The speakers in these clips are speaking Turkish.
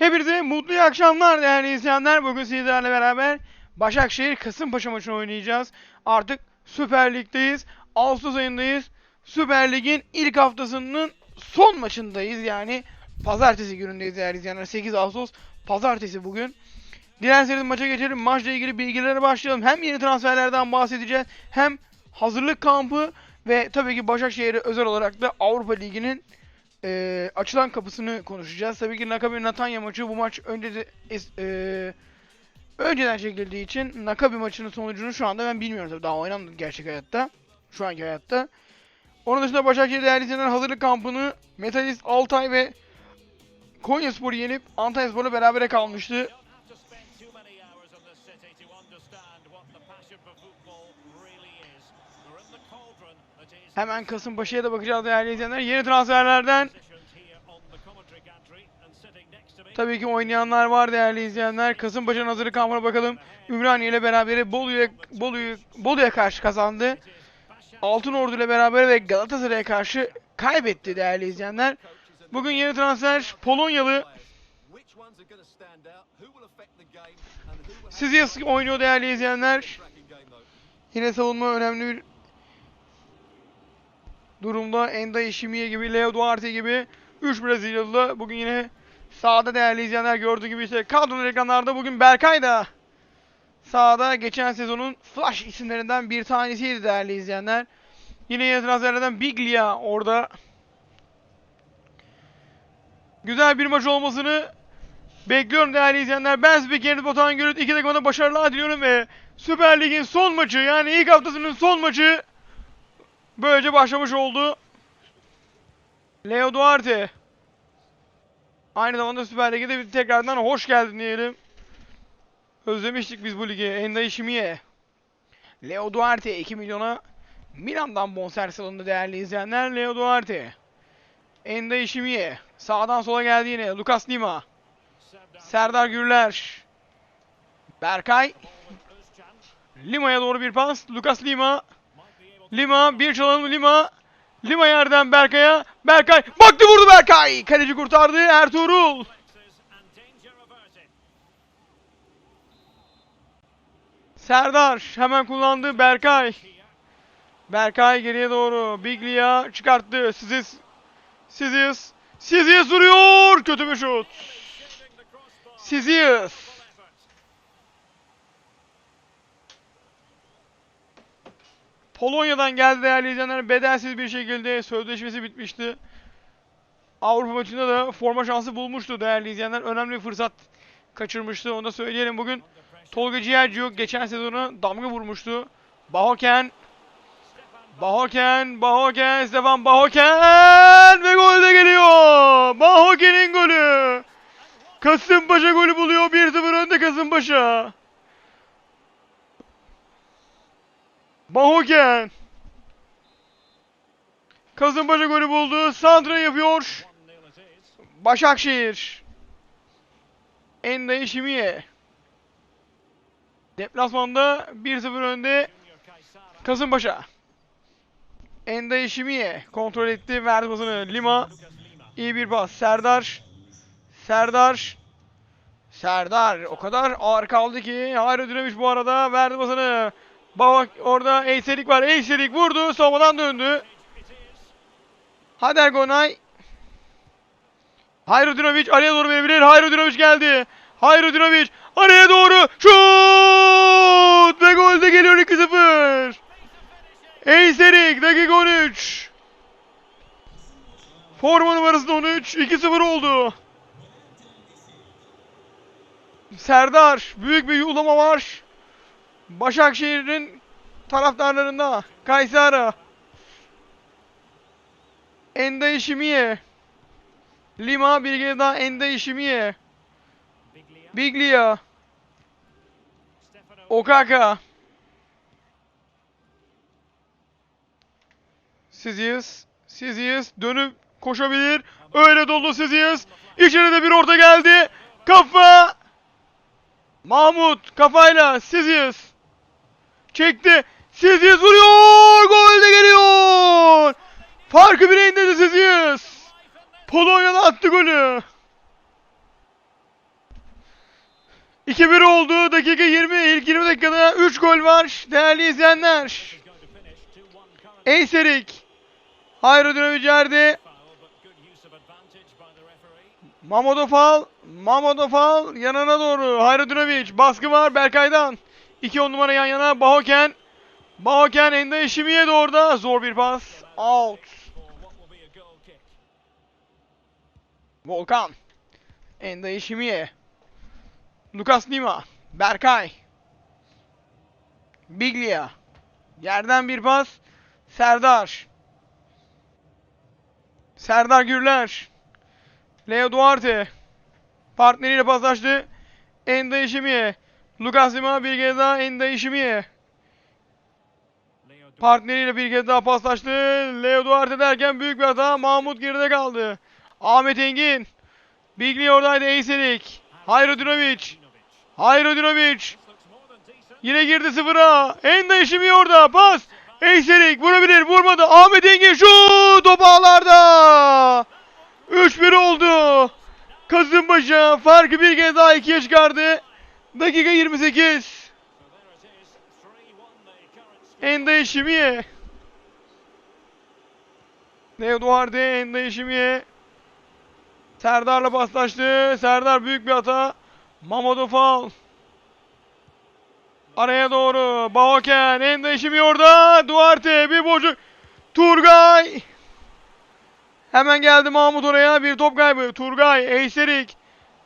Hepinize mutlu akşamlar değerli izleyenler. Bugün sizlerle beraber Başakşehir Kasımpaşa maçını oynayacağız. Artık Süper Lig'deyiz. Ağustos ayındayız. Süper Lig'in ilk haftasının son maçındayız. Yani pazartesi günündeyiz değerli izleyenler. 8 Ağustos pazartesi bugün. Dilerseniz maça geçelim. Maçla ilgili bilgilere başlayalım. Hem yeni transferlerden bahsedeceğiz. Hem hazırlık kampı ve tabii ki Başakşehir'e özel olarak da Avrupa Ligi'nin e, açılan kapısını konuşacağız. Tabii ki Nakabi Natanya maçı bu maç önce de, e, önceden çekildiği için Nakabi maçının sonucunu şu anda ben bilmiyorum tabii daha oynanmadı gerçek hayatta. Şu anki hayatta. Onun dışında Başakşehir değerli izleyenler hazırlık kampını Metalist Altay ve Konyaspor'u yenip Antalyaspor'la berabere kalmıştı. Hemen Kasımpaşa'ya da bakacağız değerli izleyenler. Yeni transferlerden tabii ki oynayanlar var değerli izleyenler. Kasımpaşa'nın hazırlık kampına bakalım. Ümraniye ile beraber Bolu'ya Bolu'yu Bolu'ya karşı kazandı. Altınordu ile beraber ve Galatasaray'a karşı kaybetti değerli izleyenler. Bugün yeni transfer Polonyalı Sizias oynuyor değerli izleyenler. Yine savunma önemli bir durumda. Enda Ishimiye gibi, Leo Duarte gibi 3 Brezilyalı bugün yine sahada değerli izleyenler gördüğü gibi işte kadronun ekranlarda bugün Berkay da sahada geçen sezonun flash isimlerinden bir tanesiydi değerli izleyenler. Yine transferlerden Biglia orada. Güzel bir maç olmasını bekliyorum değerli izleyenler. Ben Spikerin Botan Gürüt iki takımda başarılar diliyorum ve Süper Lig'in son maçı yani ilk haftasının son maçı böylece başlamış oldu. Leo Duarte. Aynı zamanda Süper Lig'e de tekrardan hoş geldin diyelim. Özlemiştik biz bu ligi. Enda Ishimiye. Leo Duarte 2 milyona Milan'dan bonservis alındı değerli izleyenler. Leo Duarte. Enda Ishimiye. Sağdan sola geldi yine. Lucas Lima. Serdar Gürler. Berkay. Lima'ya doğru bir pas. Lucas Lima. Lima bir çalım Lima. Lima yerden Berkay'a. Berkay baktı vurdu Berkay. Kaleci kurtardı Ertuğrul. Serdar hemen kullandı Berkay. Berkay geriye doğru. Biglia çıkarttı. Siziz. Siziz. Siziz vuruyor. Kötü bir şut. Siziz. Polonya'dan geldi değerli izleyenler. Bedelsiz bir şekilde sözleşmesi bitmişti. Avrupa maçında da forma şansı bulmuştu değerli izleyenler. Önemli bir fırsat kaçırmıştı. Onu da söyleyelim. Bugün Tolga Ciğerciuk geçen sezonu damga vurmuştu. Bahoken Bahoken, Bahoken, Stefan Bahoken ve gol de geliyor. Bahoken'in golü. Kasımpaşa golü buluyor. 1-0 önde Kasımpaşa. Bahoken. Kasımpaşa golü buldu. Sandra yapıyor. Başakşehir. Enda Ishimiye. Deplasmanda 1-0 önde Kasımpaşa. Enda Ishimiye kontrol etti. Verdi pasını. Lima. İyi bir pas. Serdar. Serdar. Serdar o kadar ağır kaldı ki. Hayır ödülemiş bu arada. Verdi pasını. Bak orada Eyselik var. Eyselik vurdu. Savunmadan döndü. Hader Gonay. Hayrudinovic araya doğru verebilir. Hayrudinovic geldi. Hayrudinovic araya doğru şut ve gol de geliyor 2-0. Eyserik dakika 13. Forma numarası da 13. 2-0 oldu. Serdar büyük bir yulama var. Başakşehir'in taraftarlarında Kayseri. Enda Ishimiye. Lima bir kere daha Enda Ishimiye. Biglia. Okaka. Siziz. Siziz. Dönüp koşabilir. Öyle dolu Siziz. İçeride bir orta geldi. Kafa. Mahmut kafayla Siziz. Çekti. Siziz vuruyor. Gol de geliyor. Farkı bire indirdi Siziz. Polonya'da attı golü. 2-1 oldu. Dakika 20. İlk 20 dakikada 3 gol var. Değerli izleyenler. Eyserik. Hayrodinovic yerde. Mamodofal. Mamodofal yanına doğru. Hayrodinovic. Baskı var Berkay'dan. 2 on numara yan yana. Bahoken. Bahoken Enda Eşimiye de orada. Zor bir pas. Out. Volkan. Enda Eşimiye. Lucas Lima. Berkay. Biglia. Yerden bir pas. Serdar. Serdar Gürler. Leo Duarte. Partneriyle paslaştı. Enda Eşimiye. Lucas Lima bir kez daha Enda Eşimiye. Partneriyle bir kez daha paslaştı. Leo Duarte derken büyük bir hata. Mahmut geride kaldı. Ahmet Engin. Bigli oradaydı Eyselik. Hayrodinovic. Hayrodinovic. Yine girdi sıfıra. Enda işimi orada. Pas. Eyselik vurabilir. Vurmadı. Ahmet Engin şu top ağlarda. 3-1 oldu. Kasımpaşa farkı bir kez daha ikiye çıkardı. Dakika 28. Enda Eşimiye. Leo Duarte, Eşimiye. Serdar'la paslaştı. Serdar büyük bir hata. Mamadou faul. Araya doğru. Bahoken. Enda Eşimiye orada. Duarte bir boşluk. Turgay. Hemen geldi Mahmut oraya. Bir top kaybı. Turgay. Eyserik.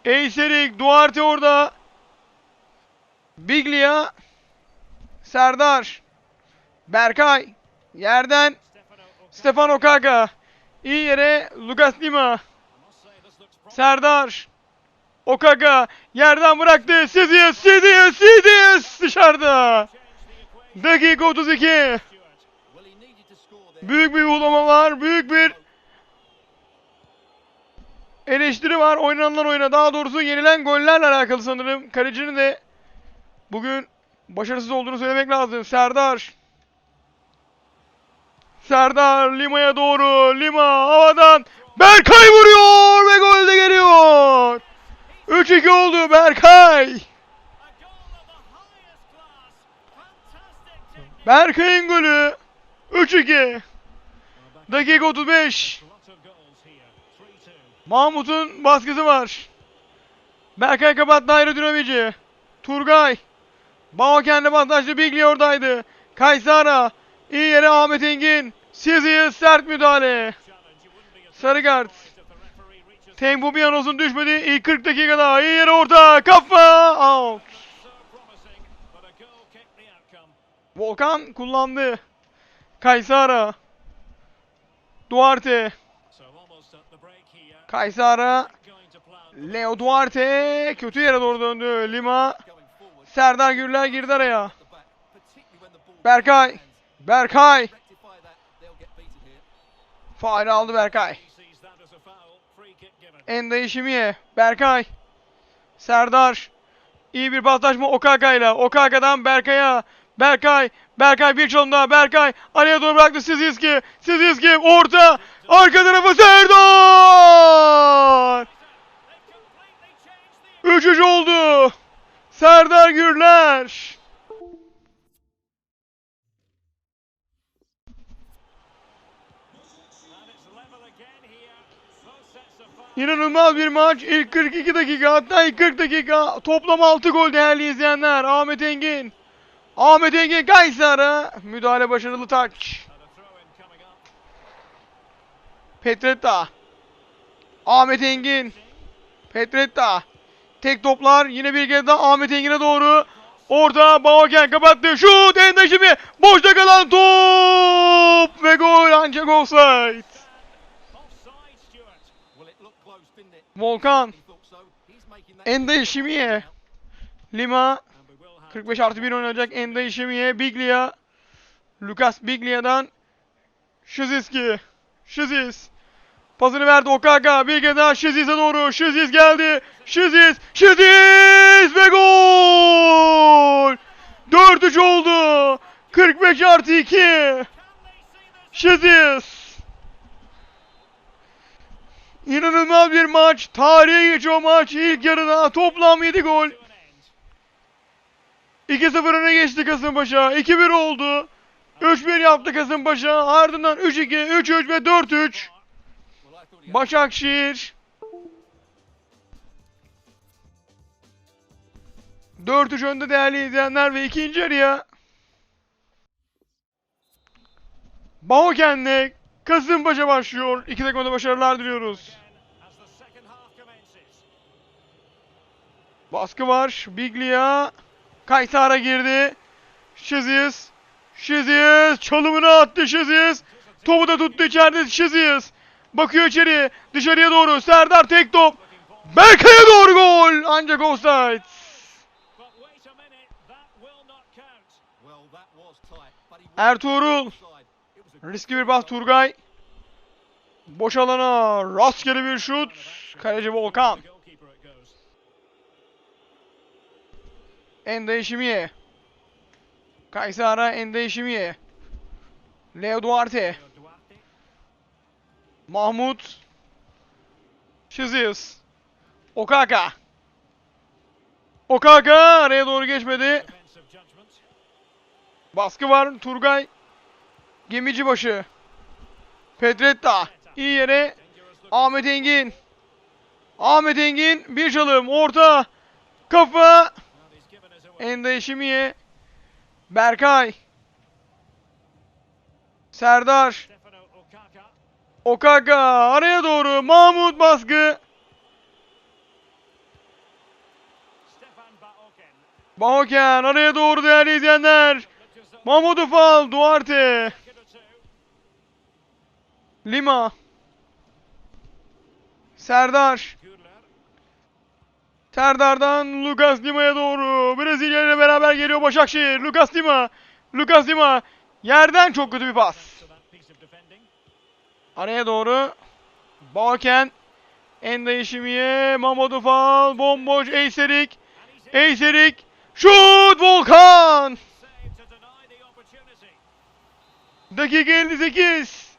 Eyserik. Duarte orada. Biglia. Serdar. Berkay. Yerden. Stefan Okaka. İyi yere Lucas Lima. Serdar. Okaka. Yerden bıraktı. Sidious. Sidious. Sidious. Dışarıda. Dakika 32. Büyük bir uygulama var. Büyük bir eleştiri var. Oynanılan oyuna daha doğrusu yenilen gollerle alakalı sanırım. Kalecinin de bugün başarısız olduğunu söylemek lazım. Serdar. Serdar Lima'ya doğru. Lima havadan. Berkay vuruyor ve gol de geliyor. 3-2 oldu Berkay. Berkay'ın golü. 3-2. Dakika 35. Mahmut'un baskısı var. Berkay kapattı Hayrodinovici. Turgay. Baoken'le bandajlı Bigli oradaydı. Kaysara. İyi yere Ahmet Engin. Sizi'ye sert müdahale. Sarı kart. Tempo Biyanos'un düşmedi. İlk 40 dakikada. İyi yere orta. Kafa. Out. Volkan kullandı. Kaysara. Duarte. Kaysara. Leo Duarte. Kötü yere doğru döndü. Lima. Serdar Gürler girdi araya. Berkay. Berkay. Faal aldı Berkay. Enda Işimiye. Berkay. Serdar. İyi bir paslaşma Okaka ile. Okaka'dan Berkay'a. Berkay. Berkay bir çalımda. Berkay. Araya doğru bıraktı Siziski. Siziski orta. Arka tarafa Serdar. 3-3 oldu. Serdar Gürler. İnanılmaz bir maç. İlk 42 dakika hatta ilk 40 dakika toplam 6 gol değerli izleyenler. Ahmet Engin. Ahmet Engin Kaysar'a müdahale başarılı taç. Petretta. Ahmet Engin. Petretta. Tek toplar yine bir kez daha Ahmet Engin'e doğru. Orta Baoken kapattı. Şut Endaşimi. Boşta kalan top. Ve gol ancak offside. Volkan. Enda Işimiye. Lima. 45 artı 1 oynayacak Enda Işimiye. Biglia. Lucas Biglia'dan. Şiziski. Şiziz. Pasını verdi Okaka. Bir kez daha Şiziz'e doğru. Şiziz geldi. Şiziz. Şiziz ve gol. 4-3 oldu. 45 artı 2. Şiziz. İnanılmaz bir maç. Tarihe geçiyor maç. İlk yarıda toplam 7 gol. 2-0 öne geçti Kasımpaşa. 2-1 oldu. 3-1 yaptı Kasımpaşa. Ardından 3-2, 3-3 ve 4-3. Başakşehir. 4-3 önde değerli izleyenler ve ikinci yarıya Bahoken'le Kasımpaşa başlıyor. İki takıma da başarılar diliyoruz. Baskı var. Biglia. Kaytara girdi. Şiziz. Şiziz. Çalımını attı Şiziz. Topu da tuttu içeride Şiziz. Bakıyor içeri. Dışarıya doğru. Serdar tek top. Berkay'a doğru gol. Ancak offside. Ertuğrul. Riskli bir pas Turgay. Boş alana rastgele bir şut. Kaleci Volkan. Ende Işimiye. Kaysara Ende Işimiye. Leo Duarte. Mahmut. Şiziz. Okaka. Okaka araya doğru geçmedi. Baskı var Turgay. Gemici başı. Pedretta. iyi yere. Ahmet Engin. Ahmet Engin bir çalım orta. Kafa. Ende Eşimiye. Berkay. Serdar. Okaka araya doğru Mahmut baskı. Bahoken araya doğru değerli izleyenler. Mahmut Ufal, Duarte. Lima. Serdar. Serdar'dan Lucas Lima'ya doğru. Brezilya ile beraber geliyor Başakşehir. Lucas Lima. Lucas Lima. Yerden çok kötü bir pas. Araya doğru. Baken. Ende Işimiye. Mahmut Ufal. Bomboş. Eyserik. Eyserik. Şut Volkan. Dakika 58.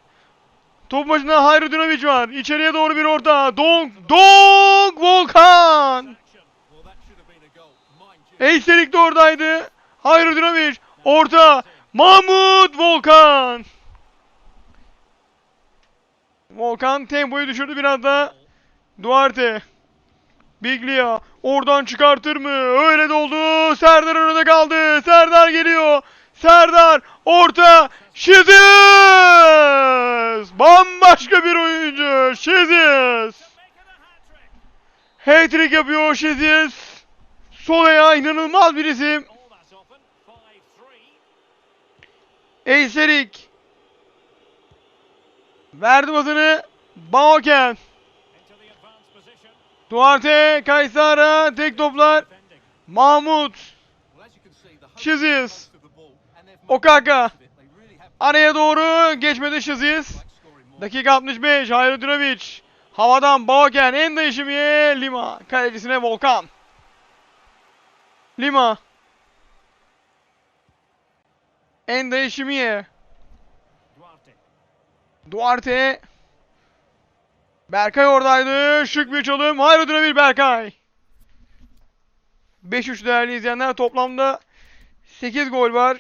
Top başında Hayri Dunovic var. İçeriye doğru bir orta. Donk, Donk Volkan. Eyserik de oradaydı. Hayri Dunovic. Orta. Mahmut Volkan. Volkan tempoyu düşürdü biraz da. Duarte. Biglia. Oradan çıkartır mı? Öyle de oldu. Serdar önünde kaldı. Serdar geliyor. Serdar. Orta. Şiziz! Bambaşka bir oyuncu. Şiziz! Hat-trick yapıyor Şiziz. Sol ayağı inanılmaz bir isim. Eyserik. Verdi basını. Baoken. Duarte, Kaysara, tek toplar. Mahmut. Şiziz. Okaka. Araya doğru geçmedi Şiziz. Dakika 65. Hayri Durovic. Havadan Baoken. En değişimiye Lima. Kalecisine Volkan. Lima. En değişimiye. Duarte. Berkay oradaydı. Şık bir çalım. Hayri Durovic Berkay. 5-3 değerli izleyenler. Toplamda 8 gol var.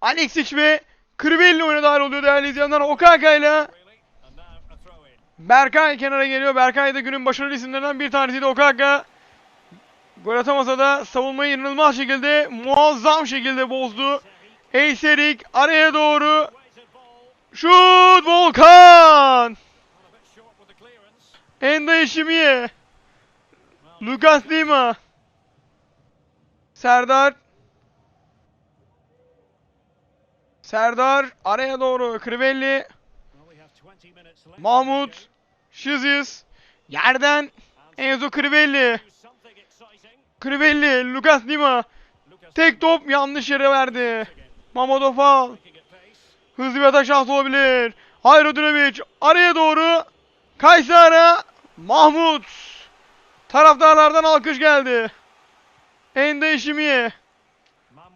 Alexic ve Crivelli oyuna dahil oluyor değerli izleyenler. Okaka ile Berkay kenara geliyor. Berkay da günün başarılı isimlerinden bir tanesiydi Okaka. Gol atamasa da savunmayı inanılmaz şekilde, muazzam şekilde bozdu. Eyserik araya doğru. Şut Volkan! Enda Eşimiye. Lucas Lima. Serdar. Serdar araya doğru Crivelli, Mahmut, Şiziz, yerden Enzo Crivelli, Crivelli, Lucas Lima, tek top yanlış yere verdi. Mamadou Fall, hızlı bir atak şansı olabilir. Hayro Dunovic araya doğru, Kaysara, Mahmut, taraftarlardan alkış geldi. Ende Eşimiye,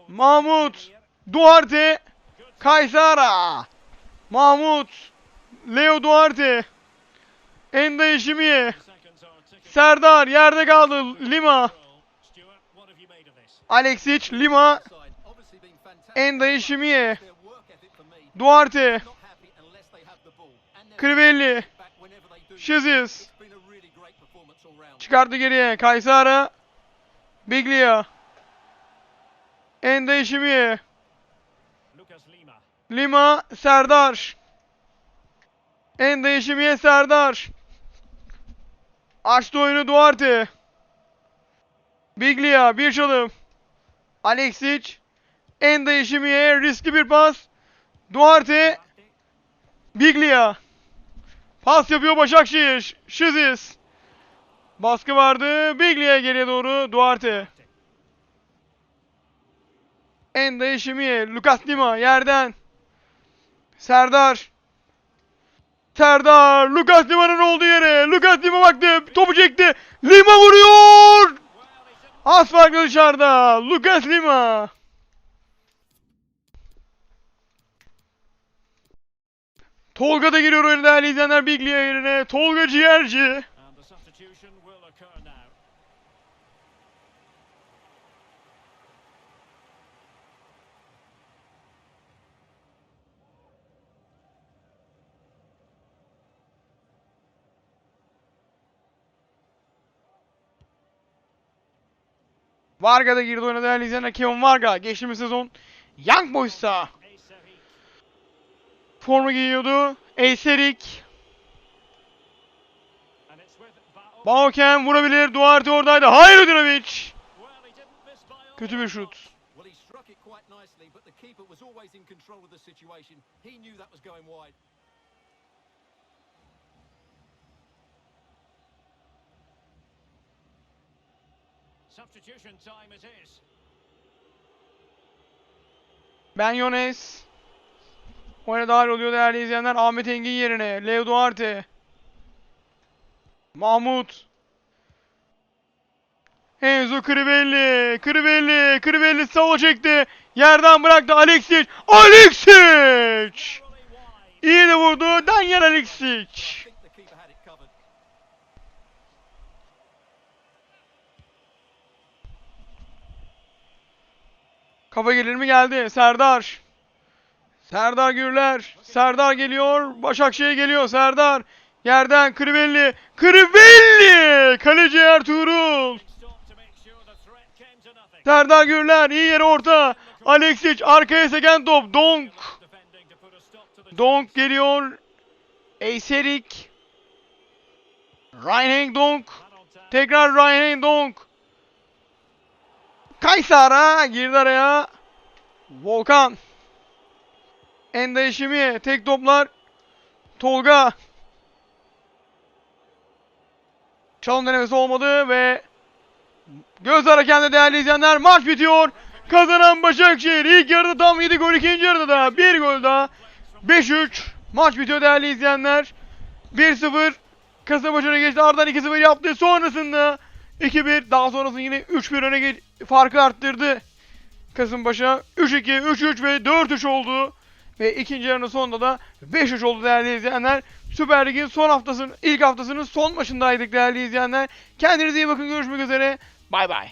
Mahmut, Duarte, Kaysara. Mahmut. Leo Duarte. Enda Işimiye. Serdar yerde kaldı. Lima. Alexic, Lima, Enda Işimiye. Duarte. Crivelli. Şiziz. Çıkarttı geriye. Kaysara. Biglia. Enda Işimiye. Lima, Serdar. En değişimiye Serdar. Açtı oyunu Duarte. Biglia bir çalım. Alexic. En değişimiye riskli bir pas. Duarte. Biglia. Pas yapıyor Başakşehir. Şiziz. Baskı vardı. Biglia geriye doğru. Duarte. En değişimiye. Lucas Lima yerden. Serdar. Serdar. Lucas Lima'nın olduğu yere. Lucas Lima baktı. Topu çekti. Lima vuruyor. Az farklı dışarıda. Lucas Lima. Tolga da giriyor oyuna değerli izleyenler Biglia yerine. Tolga Ciğerci. Varga da girdi oyuna değerli izleyenler. Kevin Varga. Geçtiğimiz sezon Young Boys'ta forma giyiyordu. Eyserik. Bauken vurabilir. Duarte oradaydı. Hayır all Kötü bir şut. but the keeper was always in control of the situation. He knew that was going wide. Substitution time it is. Ben Yones. Oyuna dahil oluyor değerli izleyenler. Ahmet Engin yerine. Leo Duarte. Mahmut. Enzo Crivelli. Crivelli. Crivelli sağ çekti. Yerden bıraktı Alexic. Alexic! İyi de vurdu. Daniel Alexic. I think the keeper had it covered. Kafa gelir mi geldi? Serdar. Serdar Gürler. Serdar geliyor. Başakşehir geliyor. Serdar. Yerden Crivelli. Crivelli! Kaleci Ertuğrul. Serdar Gürler iyi yere orta. Alexic arkaya seken top. Donk. Donk geliyor. Eyserik. Ryan Donk. Tekrar Ryan Donk. Kaysara girdi araya. Volkan. Enda Eşimi. Tek toplar. Tolga. Çalım denemesi olmadı ve göz hareketinde değerli izleyenler maç bitiyor. Kazanan Başakşehir ilk yarıda tam 7 gol ikinci yarıda da 1 gol daha 5-3 maç bitiyor değerli izleyenler. 1-0 Kasımpaşa'na geçti ardından 2-0 yaptı sonrasında 2-1 daha sonrasında yine 3-1 öne geç farkı arttırdı. Kasımpaşa 3-2, 3-3 ve 4-3 oldu. Ve ikinci yarının sonunda da 5-3 oldu değerli izleyenler. Süper Lig'in son haftasının, ilk haftasının son maçındaydık değerli izleyenler. Kendinize iyi bakın görüşmek üzere. Bay bay.